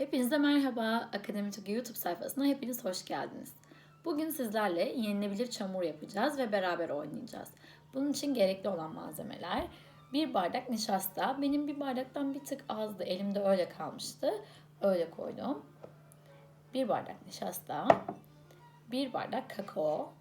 Hepinize merhaba. Akademi Türk YouTube sayfasına hepiniz hoş geldiniz. Bugün sizlerle yenilebilir çamur yapacağız ve beraber oynayacağız. Bunun için gerekli olan malzemeler bir bardak nişasta. Benim bir bardaktan bir tık azdı. Elimde öyle kalmıştı. Öyle koydum. Bir bardak nişasta. Bir bardak kakao.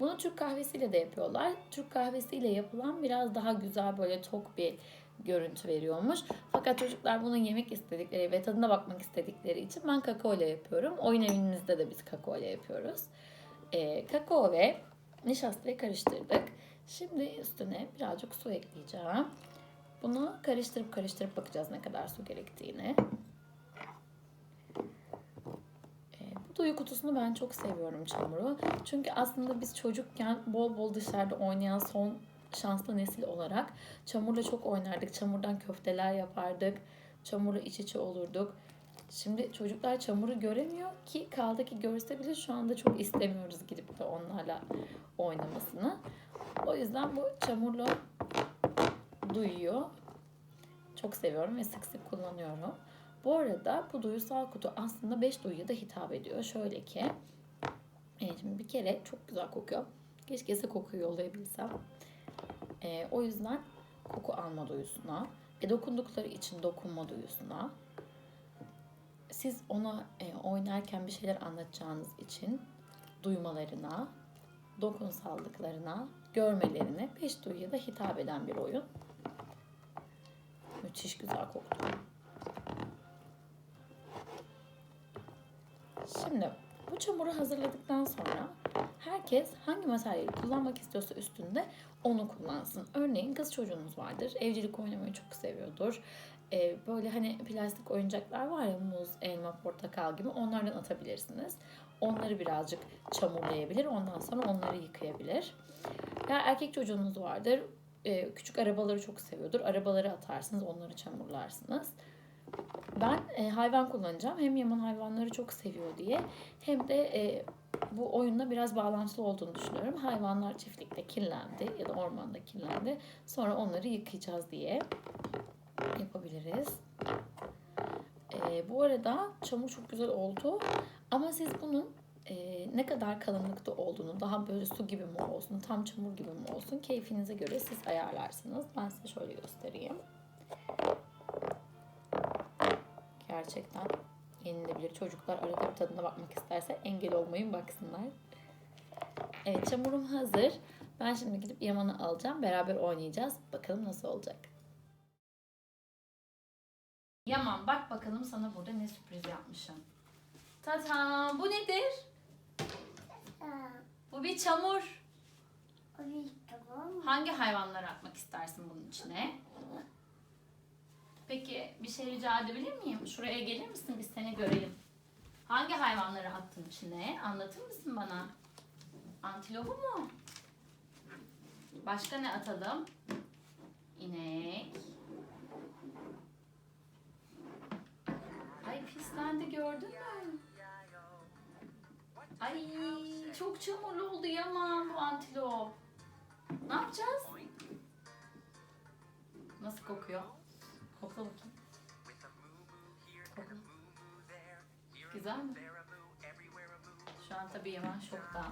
Bunu Türk kahvesiyle de yapıyorlar. Türk kahvesiyle yapılan biraz daha güzel böyle tok bir görüntü veriyormuş. Fakat çocuklar bunu yemek istedikleri ve tadına bakmak istedikleri için ben kakao ile yapıyorum. Oyun evimizde de biz kakao ile yapıyoruz. Ee, kakao ve nişastayı karıştırdık. Şimdi üstüne birazcık su ekleyeceğim. Bunu karıştırıp karıştırıp bakacağız ne kadar su gerektiğini. Ee, duyu kutusunu ben çok seviyorum çamuru. Çünkü aslında biz çocukken bol bol dışarıda oynayan son şanslı nesil olarak çamurla çok oynardık. Çamurdan köfteler yapardık. Çamurla iç içe olurduk. Şimdi çocuklar çamuru göremiyor ki kaldı ki görse bile şu anda çok istemiyoruz gidip de onlarla oynamasını. O yüzden bu çamurlu duyuyor. Çok seviyorum ve sık sık kullanıyorum. Bu arada bu duyusal kutu aslında 5 duyuya da hitap ediyor. Şöyle ki e, şimdi bir kere çok güzel kokuyor. Keşke size kokuyu yollayabilsem. E, o yüzden koku alma duyusuna, e, dokundukları için dokunma duyusuna, siz ona e, oynarken bir şeyler anlatacağınız için duymalarına, dokunsallıklarına, görmelerine beş duyuya da hitap eden bir oyun. Müthiş güzel koktu. Şimdi bu çamuru hazırladıktan sonra herkes hangi materyali kullanmak istiyorsa üstünde onu kullansın. Örneğin kız çocuğunuz vardır. Evcilik oynamayı çok seviyordur. Ee, böyle hani plastik oyuncaklar var ya muz, elma, portakal gibi onlardan atabilirsiniz. Onları birazcık çamurlayabilir. Ondan sonra onları yıkayabilir. Ya erkek çocuğunuz vardır. Ee, küçük arabaları çok seviyordur. Arabaları atarsınız, onları çamurlarsınız. Ben e, hayvan kullanacağım. Hem Yaman hayvanları çok seviyor diye hem de e, bu oyunla biraz bağlantılı olduğunu düşünüyorum. Hayvanlar çiftlikte kirlendi ya da ormanda kirlendi. Sonra onları yıkayacağız diye yapabiliriz. E, bu arada çamur çok güzel oldu. Ama siz bunun e, ne kadar kalınlıkta olduğunu, daha böyle su gibi mi olsun, tam çamur gibi mi olsun keyfinize göre siz ayarlarsınız. Ben size şöyle göstereyim. Gerçekten yenilebilir. Çocuklar arada bir tadına bakmak isterse engel olmayın baksınlar. Evet çamurum hazır. Ben şimdi gidip Yaman'ı alacağım. Beraber oynayacağız. Bakalım nasıl olacak. Yaman bak bakalım sana burada ne sürpriz yapmışım. Tata bu nedir? Bu bir çamur. Hangi hayvanları atmak istersin bunun içine? Peki bir şey rica edebilir miyim? Şuraya gelir misin? Biz seni görelim. Hangi hayvanları attın içine? Anlatır mısın bana? Antilopu mu? Başka ne atalım? İnek. Ay pislendi gördün mü? Ay çok çamurlu oldu Yaman bu antilop. Ne yapacağız? Nasıl kokuyor? Kokla bakayım. Kokla. Güzel mi? Şu an tabii Yaman şokta.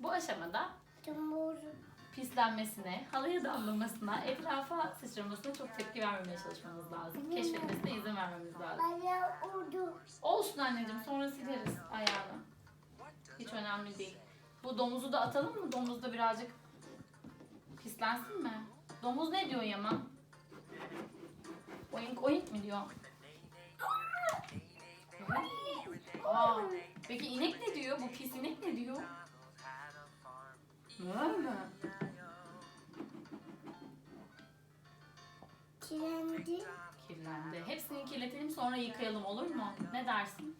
Bu aşamada pislenmesine, halıya damlamasına, etrafa sıçramasına çok tepki vermemeye çalışmamız lazım. Keşfetmesine izin vermemiz lazım. Olsun anneciğim sonra sileriz ayağını. Hiç önemli değil. Bu domuzu da atalım mı? Domuz da birazcık pislensin mi? Domuz ne diyor Yaman? Oink oink mi diyor? Aa, peki inek ne diyor? Bu pis inek ne diyor? Var mı? Kirendi. Kirlendi. Hepsini kirletelim sonra yıkayalım olur mu? Ne dersin?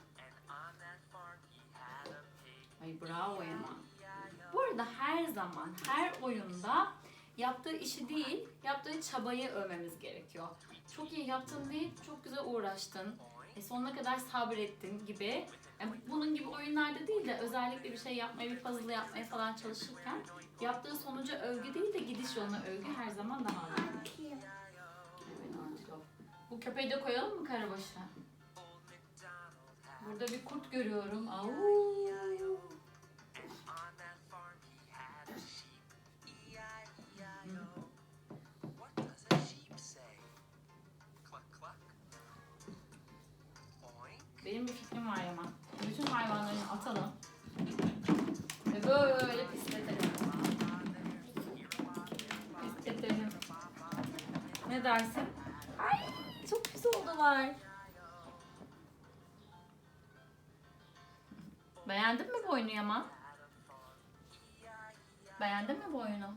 Ay bravo Yaman. Bu arada her zaman, her oyunda yaptığı işi değil, yaptığı çabayı övmemiz gerekiyor. Çok iyi yaptın değil, çok güzel uğraştın, e, sonuna kadar sabrettin gibi. Yani bunun gibi oyunlarda değil de özellikle bir şey yapmaya, bir puzzle yapmaya falan çalışırken yaptığı sonuca övgü değil de gidiş yoluna övgü her zaman daha önemli. Bu köpeği de koyalım mı karabaşa? Burada bir kurt görüyorum. Au. Benim bir fikrim var Yaman. Bütün hayvanlarını atalım. Ve böyle pisletelim. Pisletelim. Ne dersin? Ay çok güzel oldular. Beğendin mi bu oyunu Yaman? Beğendin mi bu oyunu?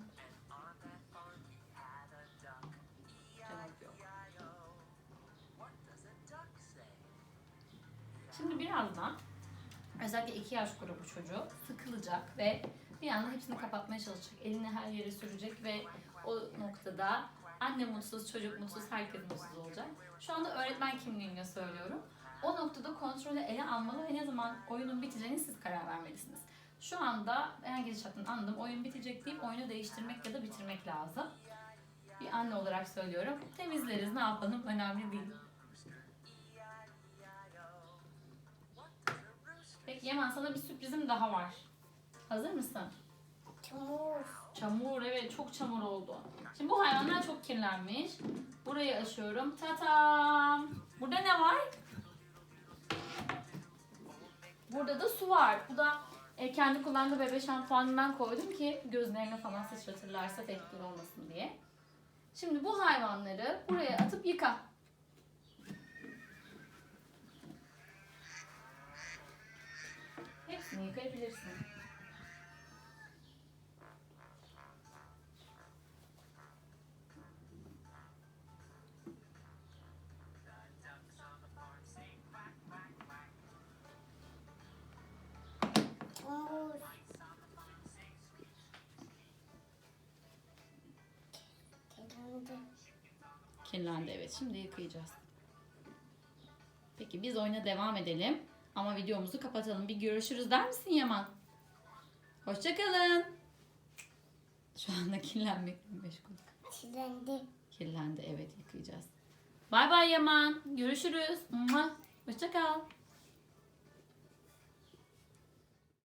Birazdan özellikle 2 yaş grubu çocuğu sıkılacak ve bir anda hepsini kapatmaya çalışacak. Elini her yere sürecek ve o noktada anne mutsuz, çocuk mutsuz, herkes mutsuz olacak. Şu anda öğretmen kimliğimle söylüyorum. O noktada kontrolü ele almalı ve ne zaman oyunun biteceğini siz karar vermelisiniz. Şu anda ben gidişattan anladım. Oyun bitecek deyip oyunu değiştirmek ya da bitirmek lazım. Bir anne olarak söylüyorum. Temizleriz ne yapalım önemli değil. Peki Yaman sana bir sürprizim daha var. Hazır mısın? Çamur. Çamur evet çok çamur oldu. Şimdi bu hayvanlar çok kirlenmiş. Burayı açıyorum. Tatam. Burada ne var? Burada da su var. Bu da e, kendi kullandığı bebe şampuanından koydum ki gözlerine falan sıçratırlarsa tehlikeli olmasın diye. Şimdi bu hayvanları buraya atıp yıka. Hepsini yıkayabilirsin. Kirlendi evet. Şimdi yıkayacağız. Peki biz oyuna devam edelim. Ama videomuzu kapatalım. Bir görüşürüz der misin Yaman? Hoşçakalın. Şu anda kirlenmekle meşgul. Kirlendi. Kirlendi evet yıkayacağız. Bay bay Yaman. Görüşürüz. Hoşçakal.